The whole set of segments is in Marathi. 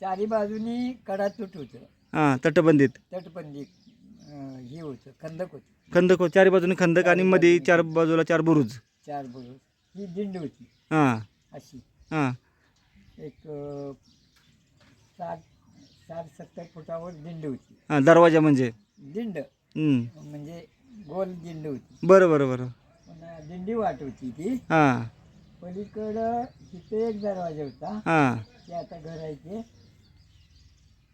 चारी बाजूनी कडातूट होतं. हां तटबंदीत. तटबंदी अं, हे होतं खंदक होती. खंदक चारी बाजूनी खंदक आणि मध्ये चार बाजूला चार बुरुज. चार बरोबर ही दिंड होती. हां. अशी. हां. एक अं, साठ साठ सत्तर फुटावर दिंड होती. हां दरवाजा म्हणजे? दिंड. हं. म्हणजे गोल दिंड होती. बरं बरं बरं. दिंडी वाट होती ती. हां. पलीकडं तिथे एक दरवाजा होता. हां. ते आता घर आहे ते.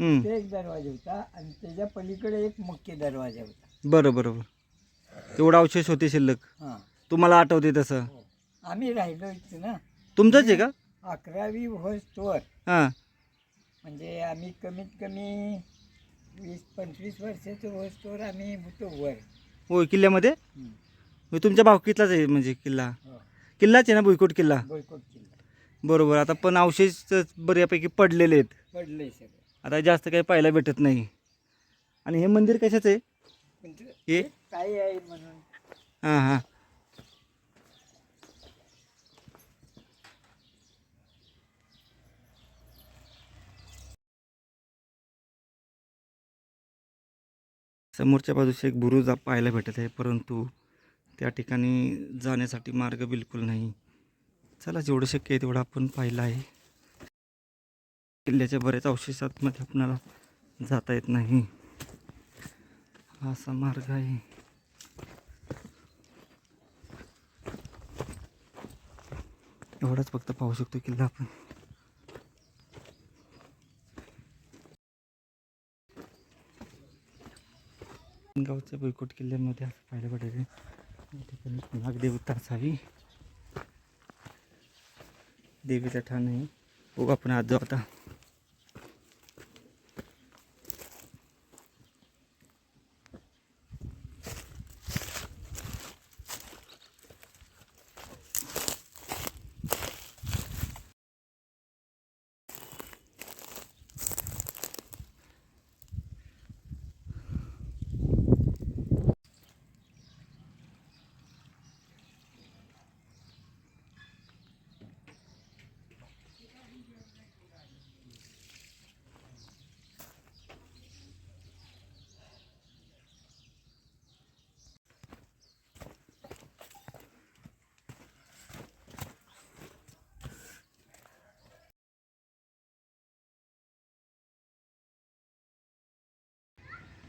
हं. ते एक दरवाजा होता आणि त्याच्या पलीकडे एक मुख्य दरवाजा होता. बरं बरं बरं. एवढं अवशेष होते शिल्लक. हां. तुम्हाला आठवते तसं? आम्ही राहिलो इथे ना. तुमचंच आहे का? अकरावी होस्तोवर हां. म्हणजे आम्ही कमीत कमी वीस पंचवीस वर्षाचं होस्तोवर आम्ही होतो वर. होय किल्ल्यामध्ये? हं. होय, तुमच्या भावकीतलाच आहे म्हणजे किल्ला? हो. किल्लाच आहे ना भुईकोट किल्ला? बोयकोट किल्ला. बरोबर आता पण अवशेष बऱ्यापैकी पडलेले आहेत. पडलंय सगळं. आता जास्त काही पाहायला भेटत नाही. आणि हे मंदिर कशाचं आहे? हे? काय आहे म्हणून. हां हां. समोरच्या बाजूस एक बुरुज पाहायला भेटत आहे परंतु त्या ठिकाणी जाण्यासाठी मार्ग बिलकुल नाही. चला जेवढं शक्य आहे तेवढं आपण पाहिलं आहे. किल्ल्याच्या बऱ्याच अवशेषांमध्ये आपणाला जाता येत नाही. हा असा मार्ग आहे. एवढाच फक्त पाहू शकतो किल्ला आपण. गावच्या बैकोट किल्ल्यामध्ये असं पाहायला भेटायचं या ठिकाणी नागदेवता असावी देवीचा ठाण आहे. बघू आपण आज जाऊ आता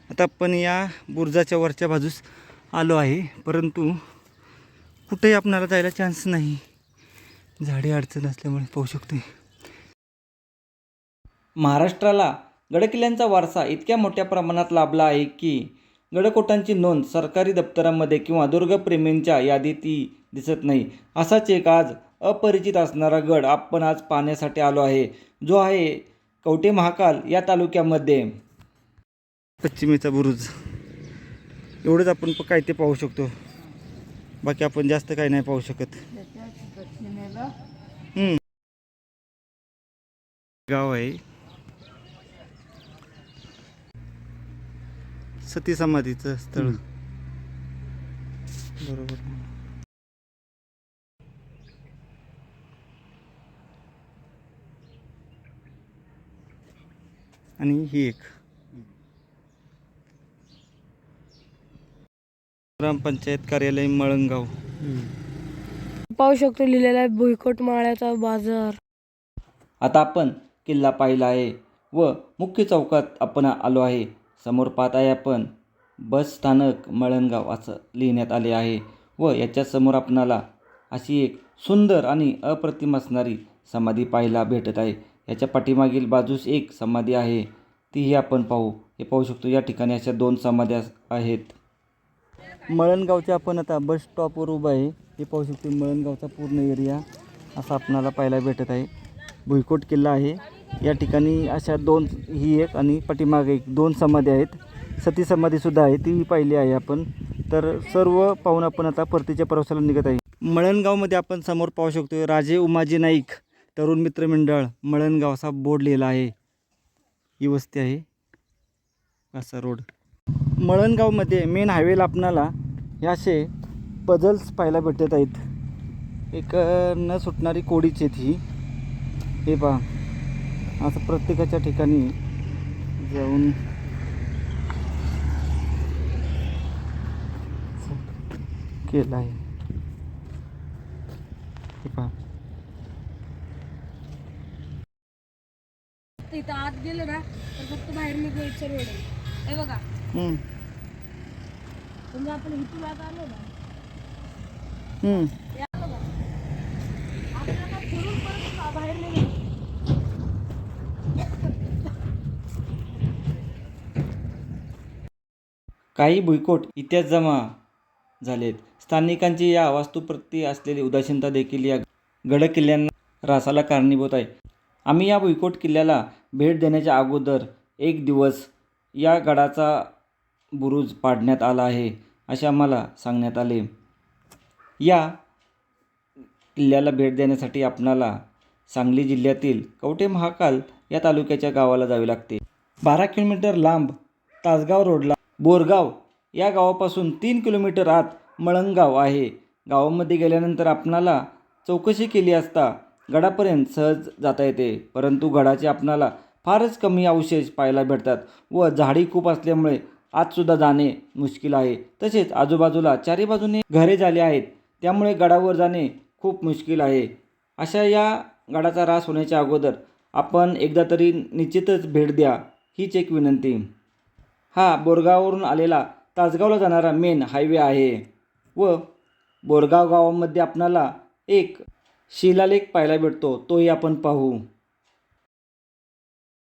आता आपण या बुर्जाच्या वरच्या बाजूस आलो आहे परंतु कुठेही आपणाला जायला चान्स नाही. झाडे अडचण असल्यामुळे पाहू शकतोय. महाराष्ट्राला गडकिल्ल्यांचा वारसा इतक्या मोठ्या प्रमाणात लाभला आहे की गडकोटांची नोंद सरकारी दप्तरामध्ये किंवा दुर्गप्रेमींच्या यादीत ती दिसत नाही. असाच एक आज अपरिचित असणारा गड आपण आज पाहण्यासाठी आलो आहे जो आहे कवटे महाकाल या तालुक्यामध्ये. पश्चिमेचा बुरुज. एवढंच आपण काय ते पाहू शकतो. बाकी आपण जास्त काही नाही पाहू शकत. गाव आहे. सती समाधीचं स्थळ. बरोबर. आणि ही एक. ग्रामपंचायत कार्यालय मळंगाव. पाहू शकतो लिहिलेला आहे भुईकोट माळ्याचा बाजार. आता आपण किल्ला पाहिला आहे व मुख्य चौकात आपण आलो आहे. समोर पाहत आहे आपण बस स्थानक मळणगाव असं लिहिण्यात आले आहे व याच्या समोर आपणाला अशी एक सुंदर आणि अप्रतिम असणारी समाधी पाहायला भेटत आहे. याच्या पाठीमागील बाजूस एक समाधी आहे. तीही आपण पाहू. हे पाहू शकतो या ठिकाणी अशा दोन समाध्या आहेत. मळणगावच्या आपण आता बस स्टॉपवर उभं आहे. हे पाहू शकतो मळणगावचा पूर्ण एरिया असा आपणाला पाहायला भेटत आहे. भुईकोट किल्ला आहे. या ठिकाणी अशा दोन ही एक आणि पाठीमागे एक दोन समाधी आहेत. सती समाधीसुद्धा आहे ती पाहिली आहे आपण. तर सर्व पाहून आपण आता परतीच्या प्रवासाला निघत आहे. मळणगावमध्ये आपण समोर पाहू शकतो राजे उमाजी नाईक तरुण मित्र मंडळ मळणगाव असा बोर्ड लिहिला आहे. ही वस्ती आहे. असा रोड मळणगावमध्ये मेन हायवेला आपणाला हे असे पझल्स पाहायला भेटत आहेत. एक न सुटणारी कोडीची आहेत ही. हे पहा. असं प्रत्येकाच्या ठिकाणी जाऊन केलं आहे. हे पहा. इथं आत गेलं ना तर फक्त बाहेर निघायचं रोड आहे. हे बघा. हम्म, समजा आपण इथून आत आलो ना. हम्म. हे आलं का आपल्याला फिरून परत बाहेर निघायचं काही भुईकोट इतिहास जमा झालेत. स्थानिकांची या वास्तूप्रती असलेली उदासीनता देखील या गड किल्ल्यांना रासाला कारणीभूत आहे. आम्ही या भुईकोट किल्ल्याला भेट देण्याच्या अगोदर एक दिवस या गडाचा बुरुज पाडण्यात आला आहे. असे आम्हाला सांगण्यात आले. या किल्ल्याला भेट देण्यासाठी आपणाला सांगली जिल्ह्यातील कवठे महाकाल या तालुक्याच्या गावाला जावे लागते. बारा किलोमीटर लांब तासगाव रोडला बोरगाव या गावापासून तीन किलोमीटर आत मळंगाव आहे. गावामध्ये गेल्यानंतर आपणाला चौकशी केली असता गडापर्यंत सहज जाता येते. परंतु गडाचे आपणाला फारच कमी अवशेष पाहायला भेटतात व झाडी खूप असल्यामुळे आजसुद्धा जाणे मुश्किल आहे. तसेच आजूबाजूला चारी बाजूने घरे झाली आहेत. त्यामुळे गडावर जाणे खूप मुश्किल आहे. अशा या गडाचा ऱ्हास होण्याच्या अगोदर आपण एकदा तरी निश्चितच भेट द्या हीच एक विनंती. हा बोरगाववरून आलेला तासगावला जाणारा मेन हायवे आहे व बोरगाव गावामध्ये आपणाला एक शिलालेख पाहायला भेटतो तोही आपण पाहू.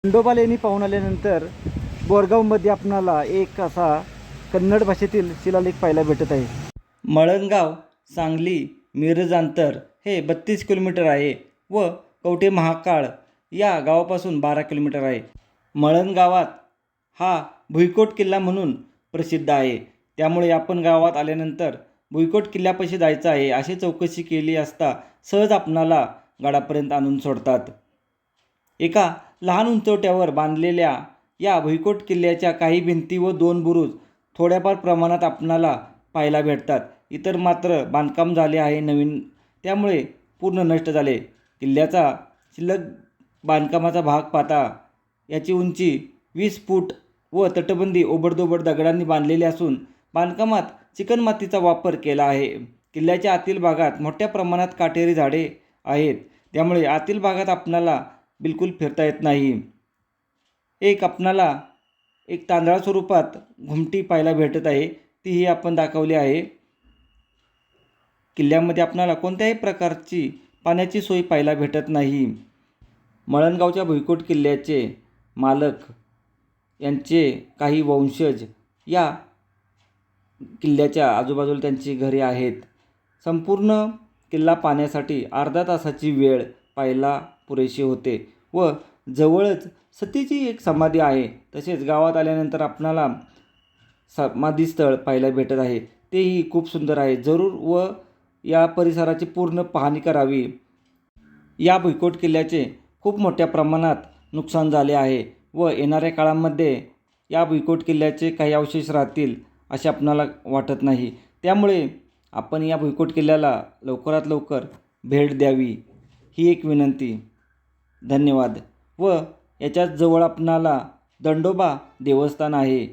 खंडोबा लेणी पाहून आल्यानंतर बोरगावमध्ये आपणाला एक असा कन्नड भाषेतील शिलालेख पाहायला भेटत आहे. मळणगाव सांगली मिरज अंतर हे बत्तीस किलोमीटर आहे व कवठे महाकाळ या गावापासून बारा किलोमीटर आहे. मळणगावात हा भुईकोट किल्ला म्हणून प्रसिद्ध आहे. त्यामुळे आपण गावात आल्यानंतर भुईकोट किल्ल्यापाशी जायचं आहे अशी चौकशी केली असता सहज आपणाला गडापर्यंत आणून सोडतात. एका लहान उंचवट्यावर बांधलेल्या या भुईकोट किल्ल्याच्या काही भिंती व दोन बुरुज थोड्याफार प्रमाणात आपणाला पाहायला भेटतात. इतर मात्र बांधकाम झाले आहे नवीन. त्यामुळे पूर्ण नष्ट झाले. किल्ल्याचा शिल्लक बांधकामाचा भाग पाहता याची उंची वीस फूट व तटबंदी ओबडदोबड दगडांनी बांधलेली असून बांधकामात चिकणमातीचा वापर केला आहे. किल्ल्याच्या आतील भागात मोठ्या प्रमाणात काटेरी झाडे आहेत. त्यामुळे आतील भागात आपणाला बिलकुल फिरता येत नाही. एक आपणाला एक तांदळा स्वरूपात घुमटी पाहायला भेटत आहे. तीही आपण दाखवली आहे. किल्ल्यामध्ये आपणाला कोणत्याही प्रकारची पाण्याची सोय पाहायला भेटत नाही. मळणगावच्या भुईकोट किल्ल्याचे मालक यांचे काही वंशज या किल्ल्याच्या आजूबाजूला त्यांची घरे आहेत. संपूर्ण किल्ला पाहण्यासाठी अर्धा तासाची वेळ पाहायला पुरेशी होते व जवळच सतीची एक समाधी आहे. तसेच गावात आल्यानंतर आपणाला समाधीस्थळ पाहायला भेटत आहे. तेही खूप सुंदर आहे. जरूर व या परिसराची पूर्ण पाहणी करावी. या भुईकोट किल्ल्याचे खूप मोठ्या प्रमाणात नुकसान झाले आहे व येणाऱ्या काळामध्ये या भुईकोट किल्ल्याचे काही अवशेष राहतील असे आपणाला वाटत नाही. त्यामुळे आपण या भुईकोट किल्ल्याला लवकरात लवकर भेट द्यावी. ही एक विनंती. धन्यवाद. व याच्याच जवळ आपणाला दंडोबा देवस्थान आहे.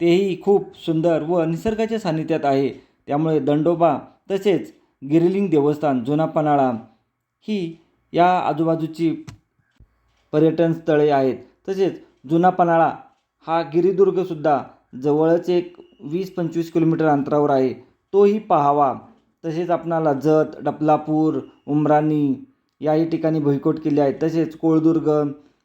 तेही खूप सुंदर व निसर्गाच्या सान्निध्यात आहे. त्यामुळे दंडोबा तसेच गिरिलिंग देवस्थान जुना पन्हाळा ही या आजूबाजूची पर्यटन स्थळे आहेत. तसेच जुना पन्हाळा हा गिरिदुर्गसुद्धा जवळच एक वीस पंचवीस किलोमीटर अंतरावर आहे. तोही पाहावा. तसेच आपणाला जत डपलापूर उमराणी याही ठिकाणी भुईकोट किल्ले आहेत. तसेच कोळदुर्ग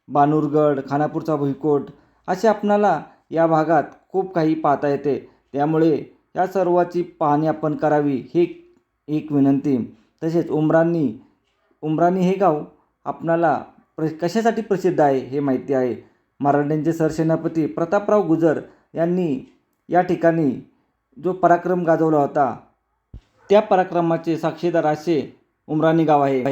बानूरगड खानापूरचा भुईकोट असे आपणाला या भागात खूप काही पाहता येते. त्यामुळे या सर्वाची पाहणी आपण करावी ही एक विनंती. तसेच उमराणी उमराणी हे गाव आपणाला प्र कशासाठी प्रसिद्ध आहे हे माहिती आहे. मराठ्यांचे सरसेनापती प्रतापराव गुजर यांनी या ठिकाणी जो पराक्रम गाजवला होता त्या पराक्रमाचे साक्षीदार असे उमराणी गाव आहे.